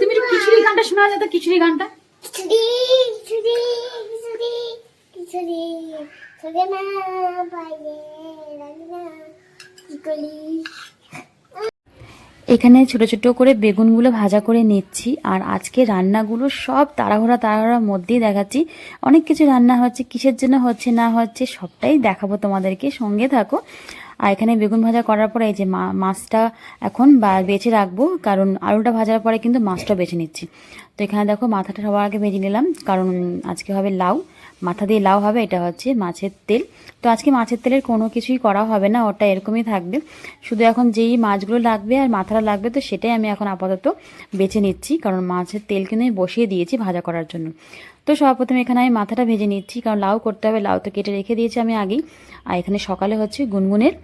তুমি একটু গানটা শোনা যেত খিচুড়ি গানটা? এখানে ছোট ছোট করে বেগুনগুলো ভাজা করে নিচ্ছি, আর আজকে রান্নাগুলো সব তাড়াহুড়া তাড়াহুড়ার মধ্যেই দেখাচ্ছি। অনেক কিছু রান্না হচ্ছে, কিসের জন্য হচ্ছে, না হচ্ছে, সবটাই দেখাবো তোমাদেরকে। সঙ্গে থাকো। আর এখানে বেগুন ভাজা করার পরে এই যে মাছটা এখন বেছে রাখব, কারণ আলুটা ভাজার পরে কিন্তু মাছটা বেছে নিচ্ছি। তো এখানে দেখো মাথাটা সবার আগে ভেজে নিলাম, কারণ আজকে হবে লাউ। মাথা দিয়ে লাউ হবে, এটা হচ্ছে মাছের তেল। তো আজকে মাছের তেলের কোনো কিছুই করা হবে না, ওটা এরকমই থাকবে। শুধু এখন যেই মাছগুলো লাগবে আর মাথাটা লাগবে, তো সেটাই আমি এখন আপাতত বেছে নিচ্ছি, কারণ মাছের তেল কিন্তু আমি বসিয়ে দিয়েছি ভাজা করার জন্য। তো সর্বপ্রথম এখানে আমি মাথাটা ভেজে নিচ্ছি, কারণ লাউ করতে হবে, লাউ তো কেটে রেখে দিয়েছি আমি আগেই। আর এখানে সকালে হচ্ছে গুনগুনের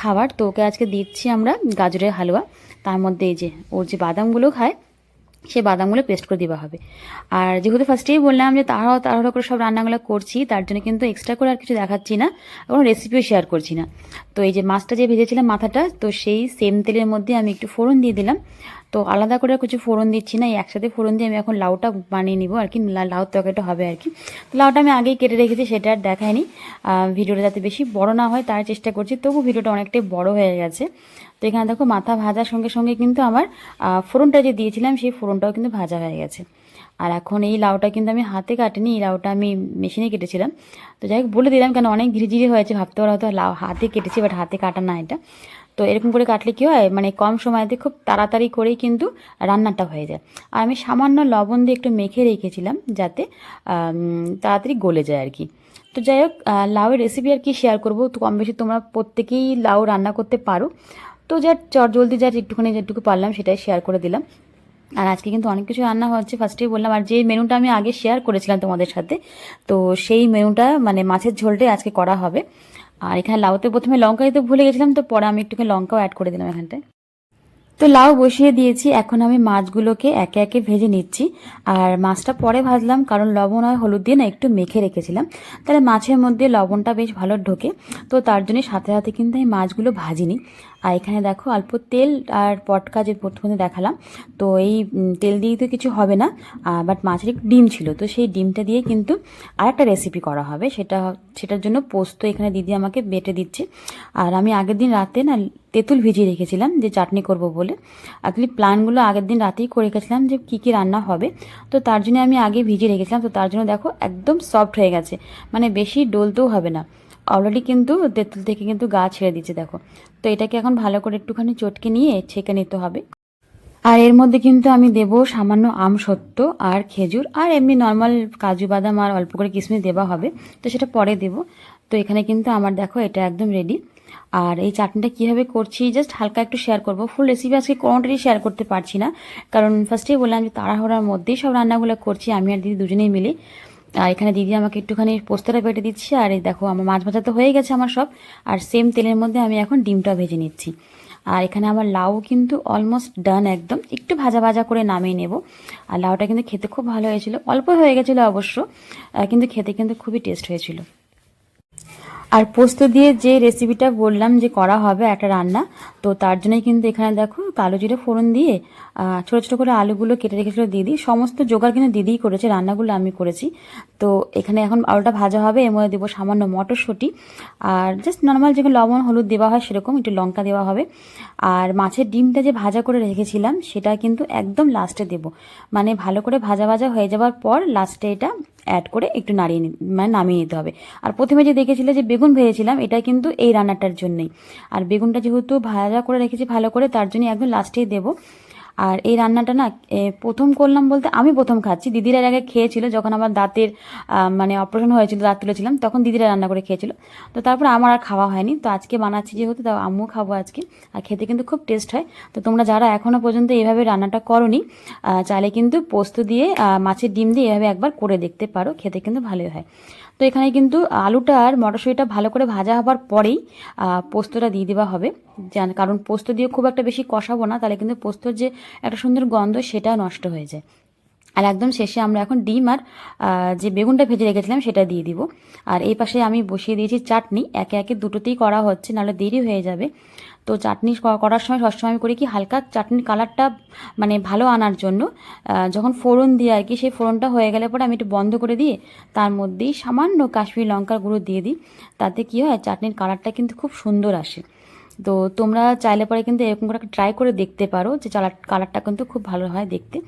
খাবার, তো ওকে আজকে দিচ্ছি আমরা গাজরের হালুয়া। তার মধ্যে এই যে ওর যে বাদামগুলো খায় সে বাদামগুলো পেস্ট করে দেওয়া হবে। আর যেহেতু ফার্স্টেই বললাম যে তাড়াহুড়ো তাড়াহুড়ো করে সব রান্নাগুলো করছি, তার জন্য কিন্তু এক্সট্রা করে আর কিছু দেখাচ্ছি না, কোনো রেসিপিও শেয়ার করছি না। তো এই যে মাছটা যে ভেজেছিলাম মাথাটা, তো সেই সেম তেলের মধ্যে আমি একটু ফোড়ন দিয়ে দিলাম। তো আলাদা করে কিছু ফোড়ন দিচ্ছি না, এই একসাথে ফোড়ন দিয়ে আমি এখন লাউটা বানিয়ে নিব আর কি লাউ তরকারিটা হবে আর কি। তো লাউটা আমি আগেই কেটে রেখেছি, সেটা আর দেখায়নি। ভিডিওটা যাতে বেশি বড় না হয় তার চেষ্টা করছি তবু ভিডিওটা অনেকটাই বড় হয়ে গেছে। তো এখানে দেখো মাথা ভাজার সঙ্গে সঙ্গে কিন্তু আমার ফোড়নটা যে দিয়েছিলাম, সেই ফোড়নটাও কিন্তু ভাজা হয়ে গেছে। আর এখন এই লাউটা কিন্তু আমি হাতে কাটিনি, এই লাউটা আমি মেশিনে কেটেছিলাম। তো যাই হোক, বলে দিলাম কেন, অনেক ঝিরিঝিরি হয়েছে, ভাবতে পারা হয়তো লাউ হাতে কেটেছি, বাট হাতে কাটা না এটা। তো এরকম করে কাটলে কী হয়? মানে কম সময়তে খুব তাড়াতাড়ি করেই কিন্তু রান্নাটা হয়ে যায়। আর আমি সামান্য লবণ দিয়ে একটু মেখে রেখেছিলাম যাতে তাড়াতাড়ি গলে যায় আর কি। তো যাই হোক লাউয়ের রেসিপি আর কি শেয়ার করব। তো কম বেশি তোমরা প্রত্যেকেই লাউ রান্না করতে পারো। তো যা চট জলদি যা একটুখানি যেটুকু পারলাম সেটাই শেয়ার করে দিলাম। আর আজকে কিন্তু অনেক কিছু রান্না হচ্ছে, ফার্স্টেই বললাম। আর যে মেনুটা আমি আগে শেয়ার করেছিলাম তোমাদের সাথে, তো সেই মেনুটা মানে মাছের ঝোলটাই আজকে করা হবে। আর এখানে লাউতে প্রথমে লঙ্কা দিতে ভুলে গেছিলাম, তো পরে আমি একটুখানি লঙ্কাও অ্যাড করে দিলাম এখানটায়। তো লাউ বসিয়ে দিয়েছি, এখন আমি মাছগুলোকে একে একে ভেজে নিচ্ছি। আর মাছটা পরে ভাজলাম, কারণ লবণ আর হলুদ দিয়ে না একটু মেখে রেখেছিলাম। তাহলে মাছের মধ্যে লবণটা বেশ ভালো ঢোকে, তো তার জন্য সাথে সাথে কিন্তু আমি মাছগুলো ভাজিনি। আর এখানে দেখো অল্প তেল আর পটকা যে প্রথমে দেখালাম, তো এই তেল দিয়ে তো কিছু হবে না বাট মাছের একটু ডিম ছিল, তো সেই ডিমটা দিয়ে কিন্তু আরেকটা রেসিপি করা হবে, সেটা, সেটার জন্য পোস্ত এখানে দিদি আমাকে বেটে দিচ্ছে। আর আমি আগের দিন রাতে না তেঁতুল ভিজিয়ে রেখেছিলাম, যে চাটনি করব বলে। অ্যাকচুয়ালি প্ল্যানগুলো আগের দিন রাতেই করে রেখেছিলাম যে কী কী রান্না হবে, তো তার জন্য আমি আগে ভিজিয়ে রেখেছিলাম, তো তার জন্য দেখো একদম সফট হয়ে গেছে মানে বেশি ডলতেও হবে না। অলরেডি কিন্তু তেঁতুল থেকে কিন্তু গা ছেড়ে দিচ্ছে দেখো। তো এটাকে এখন ভালো করে একটুখানি চটকে নিয়ে ছেঁকে নিতে হবে। আর এর মধ্যে কিন্তু আমি দেব সামান্য আম সত্ত্ব আর খেজুর আর এমনি নর্মাল কাজু বাদাম আর অল্প করে কিশমিশ দেওয়া হবে। তো সেটা পরে দেব। তো এখানে কিন্তু আমার দেখো এটা একদম রেডি আর এই চাটনিটা কীভাবে করছি জাস্ট হালকা একটু শেয়ার করব। ফুল রেসিপি আজকে কোনোটারই শেয়ার করতে পারছি না। কারণ ফার্স্টেই বললাম যে তাড়াহুড়ার মধ্যেই সব রান্নাগুলো করছি, আমি আর দিদি দুজনেই মিলে। আর এখানে দিদি আমাকে একটুখানি পোস্তটা বেটে দিচ্ছে, আর এই দেখো আমার মাছ ভাজা তো হয়ে গেছে আমার সব, আর সেম তেলের মধ্যে আমি এখন ডিমটা ভেজে নিচ্ছি। আর এখানে আমার লাউ কিন্তু অলমোস্ট ডান একদম, একটু ভাজা ভাজা করে নামিয়ে নেব। আর লাউটা কিন্তু খেতে খুব ভালো হয়েছিল, অল্প হয়ে গেছিল অবশ্য কিন্তু খেতে কিন্তু খুবই টেস্ট হয়েছিল। আর পোস্ত দিয়ে যে রেসিপিটা বললাম যে করা হবে একটা রান্না, তো তার জন্যই কিন্তু এখানে দেখো কালো জিরে ফোড়ন দিয়ে ছোটো ছোটো করে আলুগুলো কেটে রেখেছিল দিদি। সমস্ত জোগাড় কিন্তু দিদিই করেছে, রান্নাগুলো আমি করেছি। তো এখানে এখন আলুটা ভাজা হবে, এর মধ্যে দেবো সামান্য মটরশুঁটি। আর জাস্ট নর্মাল যেগুলো লবণ, হলুদ দেওয়া হয় সেরকম, একটু লঙ্কা দেওয়া হবে। আর মাছের ডিমটা যে ভাজা করে রেখেছিলাম, সেটা কিন্তু একদম লাস্টে দেব। মানে ভালো করে ভাজা ভাজা হয়ে যাওয়ার পর লাস্টে এটা অ্যাড করে একটু নাড়িয়ে মানে নামিয়ে নিতে হবে। আর প্রথমে যে দেখেছিলে যে বেগুন ভেজেছিলাম, এটা কিন্তু এই রান্নাটার জন্যই। আর বেগুনটা যেহেতু ভাজা করে রেখেছি ভালো করে, তার জন্য একদম লাস্টেই দেবো। আর এই রান্নাটা না প্রথম করলাম বলতে আমি প্রথম খাচ্ছি। দিদিরা আগে খেয়েছিল, যখন আমার দাঁতের মানে অপারেশন হয়েছিল দাঁত তুলেছিলাম তখন দিদিরা রান্না করে খেয়েছিল। তো তারপর আমার আর খাওয়া হয়নি। তো আজকে বানাচ্ছি যেহেতু, তাও আমিও খাব আজকে। আর খেতে কিন্তু খুব টেস্ট হয়। তো তোমরা যারা এখনও পর্যন্ত এইভাবে রান্নাটা করনি চাইলে কিন্তু পোস্ত দিয়ে মাছের ডিম দিয়ে এভাবে একবার করে দেখতে পারো। খেতে কিন্তু ভালোই হয়। তো এখানে কিন্তু আলুটা আর মটরশুঁটিটা ভালো করে ভাজা হবার পরেই পোস্তটা দিয়ে দেওয়া হবে। জান কারণ পোস্ত দিয়ে খুব একটা বেশি কষাবো না, তাহলে কিন্তু পোস্তর যে একটা সুন্দর গন্ধ সেটা নষ্ট হয়ে যায়। আর একদম শেষে আমরা এখন ডিম আর যে বেগুনটা ভেজে রেখেছিলাম সেটা দিয়ে দিব। আর এই পাশে আমি বসিয়ে দিয়েছি চাটনি, একে একে দুটোতেই করা হচ্ছে, নাহলে দেরি হয়ে যাবে। তো চাটনি করার সময় সবসময় আমি করি কি হালকা চাটনির কালারটা মানে ভালো আনার জন্য। যখন ফোড়ন দিই আর কি, সেই ফোড়নটা হয়ে গেলে পরে আমি একটু বন্ধ করে দিয়ে তার মধ্যেই সামান্য কাশ্মীরি লঙ্কার গুঁড়ো দিয়ে দিই। তাতে কি হয়, চাটনির কালারটা কিন্তু খুব সুন্দর আসে। তো তোমরা চাইলে পরে কিন্তু এরকম করে ট্রাই করে দেখতে পারো যে চালার, কালারটা কিন্তু খুব ভালো হয় দেখতে।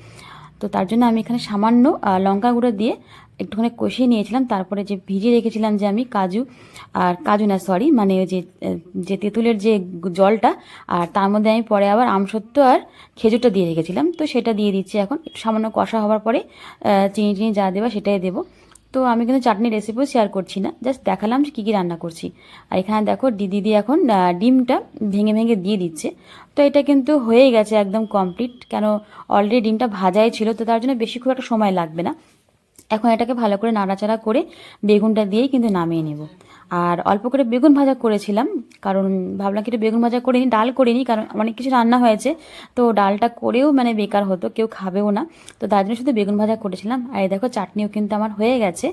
তো তার জন্য আমি এখানে সামান্য লঙ্কা গুঁড়ো দিয়ে একটুখানি কষিয়ে নিয়েছিলাম। তারপরে যে ভিজিয়ে রেখেছিলাম যে আমি কাজু আর কাজু না সরি মানে ওই যে যে তেঁতুলের যে জলটা, আর তার মধ্যে আমি পরে আবার আমসত্ত্ব আর খেজুরটা দিয়ে রেখেছিলাম। তো সেটা দিয়ে দিচ্ছি এখন। সামান্য কষা হওয়ার পরে চিনি টিনি যা দেবা সেটাই দেবো। তো আমি কিন্তু চাটনি রেসিপিও শেয়ার করছি না জাস্ট দেখালাম কী কী রান্না করছি। আর এখানে দেখো দিদি এখন ডিমটা ভেঙে ভেঙে দিয়ে দিচ্ছে। তো এটা কিন্তু হয়ে গেছে একদম কমপ্লিট কেন অলরেডি ডিমটা ভাজাই ছিল, তো তার জন্য বেশি খুব একটা সময় লাগবে না। এখন এটাকে ভালো করে নাড়াচাড়া করে বেগুনটা দিয়েই কিন্তু নামিয়ে নেব। আর অল্প করে বেগুন ভাজা করেছিলাম, কারণ ভাবলাম কি একটু বেগুন ভাজা করিনি, ডাল করিনি, কারণ অনেক কিছু রান্না হয়েছে, তো ডালটা করেও মানে বেকার হতো, কেউ খাবেও না, তো তার জন্য শুধু বেগুন ভাজা করেছিলাম, আর দেখো চাটনিও কিন্তু আমার হয়ে গেছে,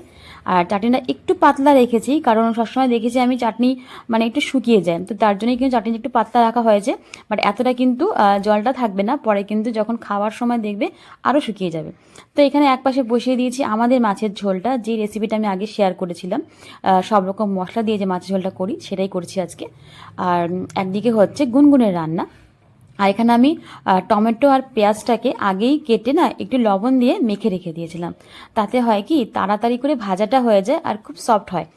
আর চাটনিটা একটু পাতলা রেখেছি, কারণ সবসময় দেখেছি আমি চাটনি মানে একটু শুকিয়ে যায়, তো তার জন্যই কিন্তু চাটনি একটু পাতলা রাখা হয়েছে, বাট এতটা কিন্তু জলটা থাকবে না, পরে কিন্তু যখন খাওয়ার সময় দেখবে আরও শুকিয়ে যাবে, তো এখানে এক পাশে বসিয়ে দিয়েছি আমাদের মাছের ঝোলটা, যে রেসিপিটা আমি আগে শেয়ার করেছিলাম সব রকম মশলা দিয়ে যে মাছের ঝোলটা করি, সেটাই করছি আজকে। আর একদিকে হচ্ছে গুনগুনের রান্না। আর এখানে আমি টমেটো আর পেঁয়াজটাকে আগেই কেটে না একটু লবণ দিয়ে মেখে রেখে দিয়েছিলাম। তাতে হয় কি, তাড়াতাড়ি করে ভাজাটা হয়ে যায় আর খুব সফট হয়।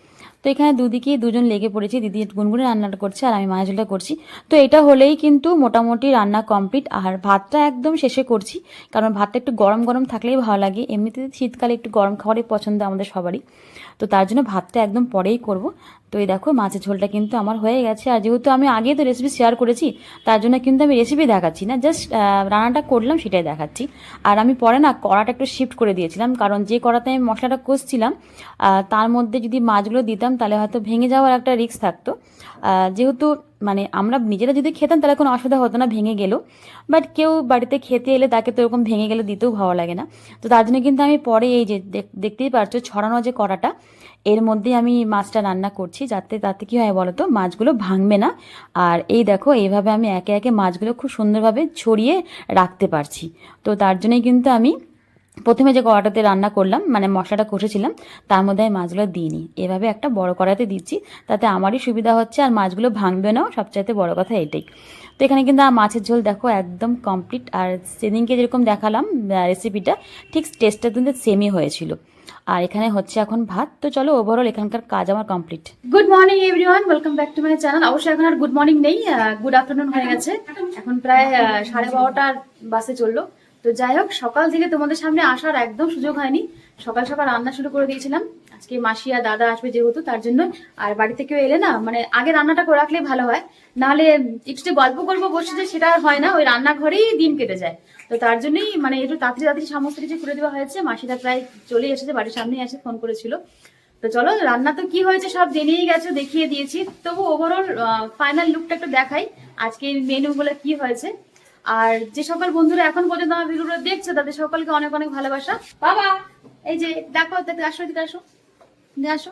তো এখানে দুদিকেই দুজন লেগে পড়েছি, দিদি গুনগুনে রান্নাটা করছে আর আমি মায়ের ঝোলটা করছি। তো এটা হলেই কিন্তু মোটামুটি রান্না কমপ্লিট আর ভাতটা একদম শেষে করছি, কারণ ভাতটা একটু গরম গরম থাকলেই ভালো লাগে। এমনিতে শীতকালে একটু গরম খাবারই পছন্দ আমাদের সবারই। তো তার জন্য ভাতটা একদম পরেই করব। তো এই দেখো, মাছের ঝোলটা কিন্তু আমার হয়ে গেছে। আর যেহেতু আমি আগেই তো রেসিপি শেয়ার করেছি, তার জন্য কিন্তু আমি রেসিপি দেখাচ্ছি না। জাস্ট রান্নাটা করলাম, সেটাই দেখাচ্ছি। আর আমি পরে না কড়াটা একটু শিফট করে দিয়েছিলাম, কারণ যে কড়াতে আমি মশলাটা কষছিলাম তার মধ্যে যদি মাছগুলো দিতাম, তাহলে হয়তো ভেঙে যাওয়ার একটা রিস্ক থাকতো। যেহেতু মানে আমরা নিজেরা যদি খেতাম, তাহলে কোনো অসুবিধা হতো না, ভেঙে গেলেও বাট কেউ বাড়িতে খেতে এলে তাকে তো এরকম ভেঙে গেলে দিতেও ভালো লাগে না। তো তার জন্য কিন্তু আমি পরে এই যে দেখতেই পারছ, ছড়ানো যে কড়াটা এর মধ্যে আমি মাছটা রান্না করছি, যাতে তাতে কি হয় বলো তো মাছগুলো ভাঙবে না। আর এই দেখো, এইভাবে আমি একে একে মাছগুলো খুব সুন্দরভাবে ছড়িয়ে রাখতে পারছি। তো তার জন্যই কিন্তু আমি প্রথমে যে কড়াটাতে রান্না করলাম মানে মশলাটা কষেছিলাম, তার মধ্যে আমি মাছগুলো দিইনি। এভাবে একটা বড় কড়াইতে দিচ্ছি, তাতে আমারই সুবিধা হচ্ছে আর মাছগুলো ভাঙবে নাও সবচাইতে বড় কথা এটাই। তো এখানে কিন্তু মাছের ঝোল দেখো একদম কমপ্লিট আর সেদিনকে যেরকম দেখালাম রেসিপিটা ঠিক টেস্টটা কিন্তু সেমই হয়েছিল। আর এখানে হচ্ছে এখন ভাত, তো চলো ওভারঅল এখানকার কাজ আমার complete good morning everyone welcome back to my channel অবশ্যই এখন আর গুড মর্নিং নেই গুড আফটারনুন হয়ে গেছে। এখন প্রায় সাড়ে বারোটার বাসে চলল। তো যাই হোক, সকাল থেকে তোমাদের সামনে আসার একদম সুযোগ হয়নি। সকাল সকাল রান্না শুরু করে দিয়েছিলাম। আজকে মাসি আর দাদা আসবে যেহেতু, তার জন্য। আর বাড়িতে কেউ এলে না মানে আগে রান্নাটা করে রাখলে ভালো হয়। নাহলে একটু গল্প করব বসে যে সেটা আর হয় না, ওই রান্নাঘরেই দিন কেটে যায়। তো তার জন্যই মানে একটু তাড়াতাড়ি তাড়াতাড়ি সমস্ত কিছু করে দেওয়া হয়েছে। মাসিরা প্রায় চলে এসেছে, বাড়ির সামনে এসে ফোন করেছিল। তো চলো, রান্না তো কি হয়েছে সব জেনেই গেছো, দেখিয়ে দিয়েছি। তবু ওভারঅল ফাইনাল লুকটা একটু দেখাই। আজকে মেনু গুলো কি হয়েছে। আর যে সকল বন্ধুরা এখন পর্যন্ত আমার ভিডিওগুলো দেখছে তাদের সকলকে অনেক অনেক ভালোবাসা। বাবা এই যে দেখো দেখো আসো এদিকে আসো। আসো।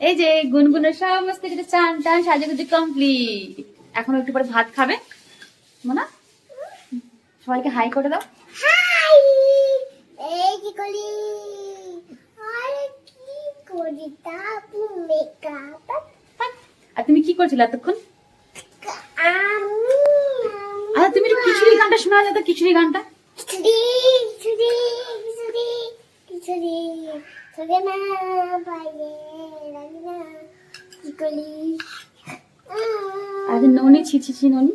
এই যে গুনগুনের সমস্ত কিছু চান টান সাজাগুজি কমপ্লিট এখন একটু পরে ভাত খাবে। মোনা সবাইকে হাই করে দাও। হাই এই কি করি আর কি করি তাপু মেকআপ আর তুমি কি করছিলে এতক্ষণ? আমি আচ্ছা তুমি খিচুড়ি গানটা শোনা যেত খিচুড়ি গানটা? খিচুড়ি খিচুড়ি খিচুড়ি খিচুড়ি তোকে না পাইলে রাখি না কি করি আরে ননি ছি ছি ছি ননি।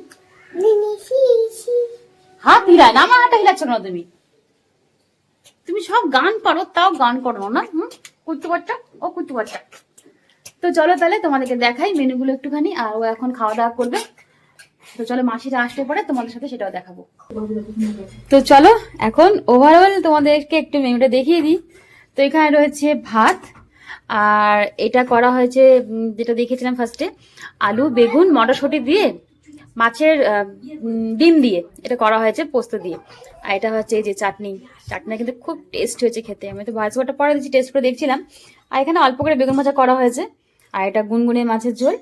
নিনি হাত না হাতটা হিলাচ্ছ না তুমি? তুমি সব গান পারো তাও গান করো না হুম? কুত্তু বাচ্চা ও কুত্তু বাচ্চা। তো চলো তাহলে তোমাদেরকে দেখাই মেনুগুলো একটুখানি আর ও এখন খাওয়া দাওয়া করবে। তো চলো মাসিরা আসলে পরে তোমাদের সাথে সেটাও দেখাবো। তো চলো, এখন ওভারঅল তোমাদেরকে একটু মেনুটা দেখিয়ে দিই। তো এখানে রয়েছে ভাত, আর এটা করা হয়েছে যেটা দেখেছিলাম ফার্স্টে আলু, বেগুন, মটরশুঁটি দিয়ে, মাছের ডিম দিয়ে, এটা করা হয়েছে পোস্ত দিয়ে। আর এটা হচ্ছে যে চাটনি, চাটনিটা কিন্তু খুব টেস্ট হয়েছে খেতে। আমি তো ভয়েস ওটা পরে দিচ্ছি টেস্ট করে দেখছিলাম। আর এখানে অল্প করে বেগুন ভাজা করা হয়েছে, আর এটা গুনগুনে মাছের ঝোল।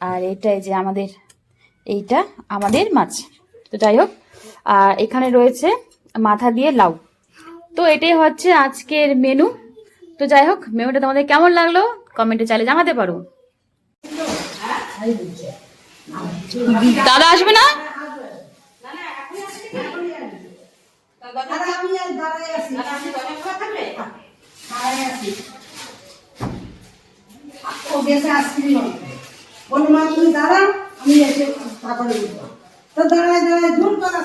আর এটাই যে আমাদের এইটা আমাদের মাছ। তো যাই হোক, আর এখানে রয়েছে মাথা দিয়ে লাউ। তো এটাই হচ্ছে আজকের মেনু তো যাই হোক মেনুটা তোমাদের কেমন লাগল? কমেন্টে চাইলে জানাতে পারো। দাদা আসবে না? ও গেছে আইসক্রিম। আনতে। মা, তুমি দাঁড়াও, আমি এসে তারপরে তো দাঁড়ায় দাঁড়ায় করা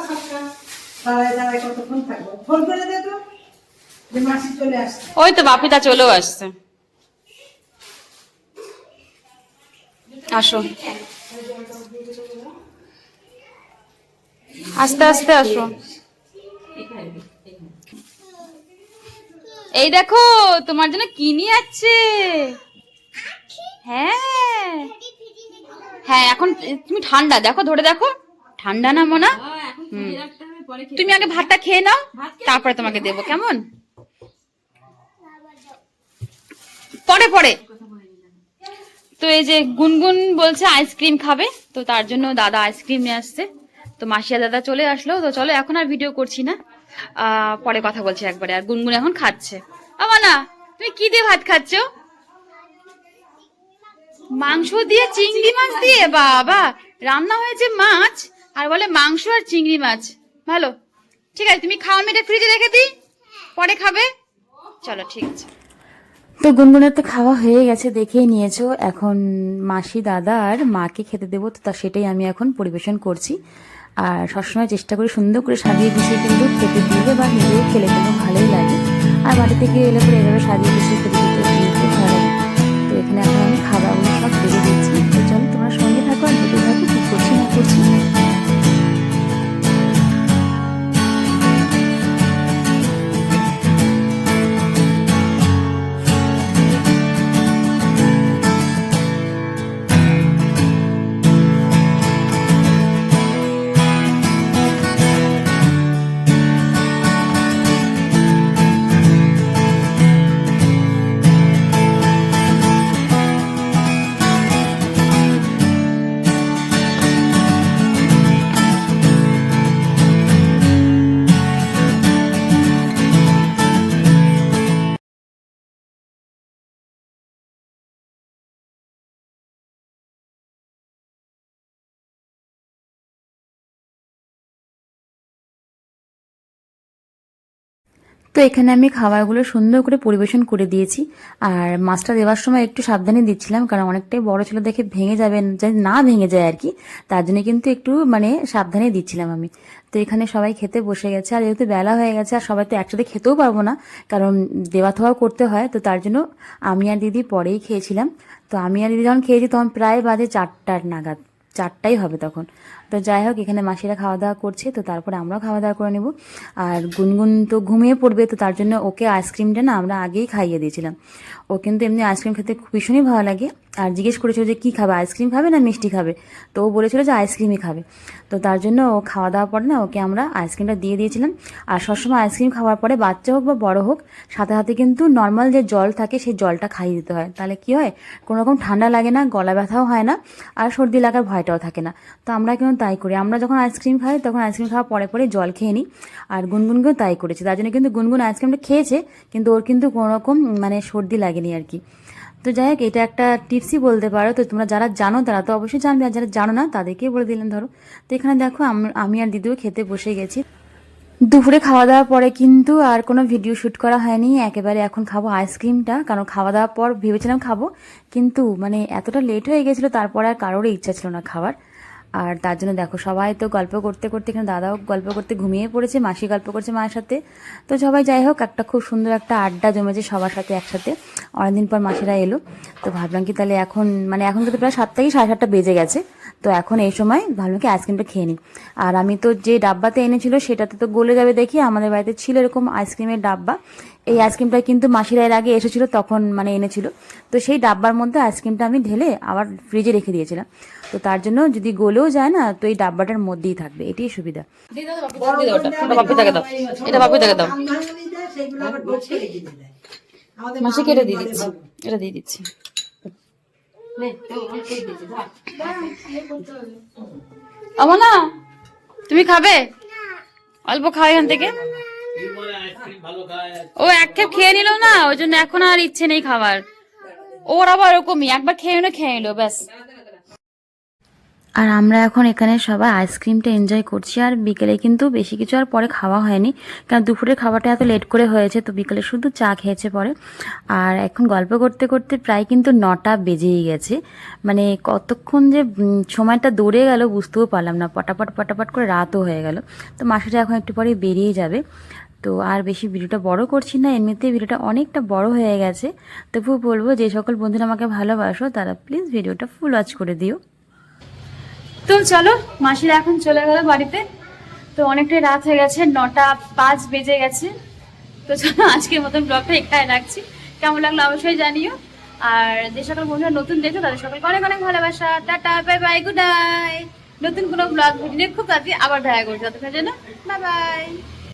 দাঁড়ায় দাঁড়ায় কতক্ষণ থাকব? ফোন করে যে মাসি চলে আসছে। ওই তো চলেও আসছে। আসো। আস্তে আস্তে আসো। এই দেখো, তোমার জন্য কি নিয়ে যাচ্ছে হ্যাঁ। হ্যাঁ এখন তুমি ঠান্ডা দেখো ধরে দেখো। ঠান্ডা না মোনা? হুম। তুমি আগে ভাতটা খেয়ে নাও তারপরে তোমাকে দেবো কেমন? পরে পরে। তো এই যে গুনগুন বলছে আইসক্রিম খাবে তো তার জন্য দাদা আইসক্রিম নিয়ে আসছে। তো মাসিয়া দাদা চলে আসলো তো চলো এখন আর ভিডিও করছি না। পরে কথা বলছি একবারে। আর গুনগুন এখন খাচ্ছে। না তুমি কি দিয়ে ভাত খাচ্ছ? মাংস দিয়ে চিংড়ি মাছ দিয়ে? বাবা, রান্না হয়েছে মাছ, আর বলে মাংস আর চিংড়ি মাছ। ভালো। ঠিক আছে, তুমি খাওয়া মেয়েটা ফ্রিজে রেখে দিই। পরে খাবে? চলো, ঠিক আছে। তো গুনগুনের তো খাওয়া হয়ে গেছে, দেখেই নিয়েছো। এখন মাসি দাদা আর মাকে খেতে দেবো, তো তা সেটাই আমি এখন পরিবেশন করছি। আর সবসময় চেষ্টা করি সুন্দর করে সাজিয়ে গুছিয়ে কিন্তু খেতে দিলে বা নিজেও খেলে কিন্তু ভালোই লাগে। আর বাড়ি থেকে এলে পরে এভাবে সাজিয়ে গুছিয়ে খেতে করছি তো এখানে আমি খাবারগুলো সুন্দর করে পরিবেশন করে দিয়েছি। আর মাছটা দেওয়ার সময় একটু সাবধানে দিচ্ছিলাম, কারণ অনেকটাই বড় ছিল দেখে ভেঙে যাবে না ভেঙে যায় আর কি। তার জন্য কিন্তু একটু মানে সাবধানে দিচ্ছিলাম আমি। তো এখানে সবাই খেতে বসে গেছে, আর যেহেতু বেলা হয়ে গেছে, আর সবাই তো একসাথে খেতেও পারব না, কারণ দেওয়া থাওয়াও করতে হয়, তো তার জন্য আমি আর দিদি পরেই খেয়েছিলাম। তো আমি আর দিদি যখন খেয়েছি তখন প্রায় বাজে চারটার নাগাদ, চারটাই হবে তখন। তো যাই হোক, এখানে মাসিরা খাওয়া দাওয়া করছে, তো তারপরে আমরাও খাওয়া দাওয়া করে নেব। আর গুনগুন তো ঘুমিয়ে পড়বে, তো তার জন্য ওকে আইসক্রিমটা না আমরা আগেই খাইয়ে দিয়েছিলাম। ও কিন্তু এমনি আইসক্রিম খেতে খুব ভীষণই ভালো লাগে। আর জিজ্ঞেস করেছিল যে, কী খাবে, আইসক্রিম খাবে না মিষ্টি খাবে? তো ও বলেছিল যে, আইসক্রিমই খাবে। তো তার জন্য ও খাওয়া দাওয়ার পরে না ওকে আমরা আইসক্রিমটা দিয়ে দিয়েছিলাম। আর সবসময় আইসক্রিম খাওয়ার পরে বাচ্চা হোক বা বড় হোক, সাথে সাথে কিন্তু নর্মাল যে জল থাকে, সেই জলটা খাইয়ে দিতে হয়। তাহলে কি হয়? কোনো রকম ঠান্ডা লাগে না, গলা ব্যথাও হয় না, আর সর্দি লাগার ভয়টাও থাকে না। তো আমরা কিন্তু তাই করি। আমরা যখন আইসক্রিম খাই, তখন আইসক্রিম খাওয়ার পরে পরে জল খেয়ে নিই। আর গুনগুনকেও তাই করেছি। তার জন্য কিন্তু গুনগুন আইসক্রিমটা খেয়েছে, কিন্তু ওর কিন্তু কোনো রকম মানে সর্দি লাগেনি আর কি। তো যাই হোক, এটা একটা টিপসই বলতে পারো। তো তোমরা যারা জানো, তারা তো অবশ্যই জানবে। আর যারা জানো না, তাদেরকেই বলে দিলেন ধরো। তো এখানে দেখো, আমি আর দিদিও খেতে বসে গেছি। দুপুরে খাওয়া দাওয়ার পরে কিন্তু আর কোনো ভিডিও শ্যুট করা হয়নি। একেবারে এখন খাব আইসক্রিমটা। কারণ খাওয়া দাওয়ার পর ভেবেছিলাম খাব, কিন্তু মানে এতটা লেট হয়ে গেছিল, তারপরে আর কারোরই ইচ্ছা ছিল না খাবার আর তার জন্য দেখো, সবাই তো গল্প করতে করতে এখানে দাদাও গল্প করতে ঘুমিয়ে পড়েছে, মাসি গল্প করছে মায়ের সাথে। তো সবাই যাই হোক, একটা খুব সুন্দর একটা আড্ডা জমেছে সবার সাথে একসাথে। অনেকদিন পর মাসিরা এলো। তো ভাবলাম কি তাহলে এখন মানে এখন কিন্তু প্রায় সাতটা কি সাড়ে সাতটা বেজে গেছে। তো এখন এই সময় ভালো কি আইসক্রিমটা খেয়ে নিই আর আমি তো যে ডাব্বাতে এনেছিল সেটাতে তো গলে যাবে দেখি আমাদের বাড়িতে ছিল এরকম আইসক্রিমের ডাব্বা। এই আইসক্রিমটা কিন্তু মাসিরা এর আগে এসেছিল তখন মানে এনেছিল। তো সেই ডাব্বার মধ্যে আইসক্রিমটা আমি ঢেলে আবার ফ্রিজে রেখে দিয়েছিলাম। তো তার জন্য যদি গলেও যায় না তো এই ডাব্বাটার মধ্যেই থাকবে এটাই সুবিধা। এটা বাপু দাও। মাসি কেটে দিয়ে দিচ্ছি। এটা দিয়ে দিচ্ছি। অমনা, তুমি খাবে? অল্প খাও এখান থেকে। ও এক খেপ খেয়ে নিল না, ওই জন্য এখন আর ইচ্ছে নেই খাবার। ওর আবার ওরকমই, একবার খেয়ে নিল খেয়ে নিল, ব্যাস। আর আমরা এখন এখানে সবাই আইসক্রিমটা এনজয় করছি আর বিকেলে কিন্তু বেশি কিছু আর পরে খাওয়া হয়নি। কারণ দুপুরের খাবারটা এত লেট করে হয়েছে, তো বিকেলে শুধু চা খেয়েছে পরে। আর এখন গল্প করতে করতে প্রায় কিন্তু নটা বেজেই গেছে। মানে কতক্ষণ যে সময়টা দৌড়ে গেল বুঝতেও পারলাম না। পটাপট পটাপট করে রাতও হয়ে গেল। তো মাসিটা এখন একটু পরে বেরিয়ে যাবে। তো আর বেশি ভিডিওটা বড় করছি না, এমনিতেই ভিডিওটা অনেকটা বড় হয়ে গেছে। তবুও বলব যে সকল বন্ধুরা আমাকে ভালোবাসো, তারা প্লিজ ভিডিওটা ফুল ওয়াচ করে দিও। তো চলো, মাসিরা এখন চলে গেল বাড়িতে। তো অনেকটাই রাত হয়ে গেছে, নটা পাঁচ বেজে গেছে। তো চলো, আজকের মতন ব্লগটা এখানে রাখছি। কেমন লাগল অবশ্যই জানিও। আর যে সকল বন্ধুরা নতুন দেখছ, তাদের সকলকে অনেক অনেক ভালোবাসা। Tata bye bye good bye নতুন কোনো ব্লগ ভিডিও খুব তাড়াতাড়ি আবার দেখা করছি ততক্ষণের জন্য বাই বাই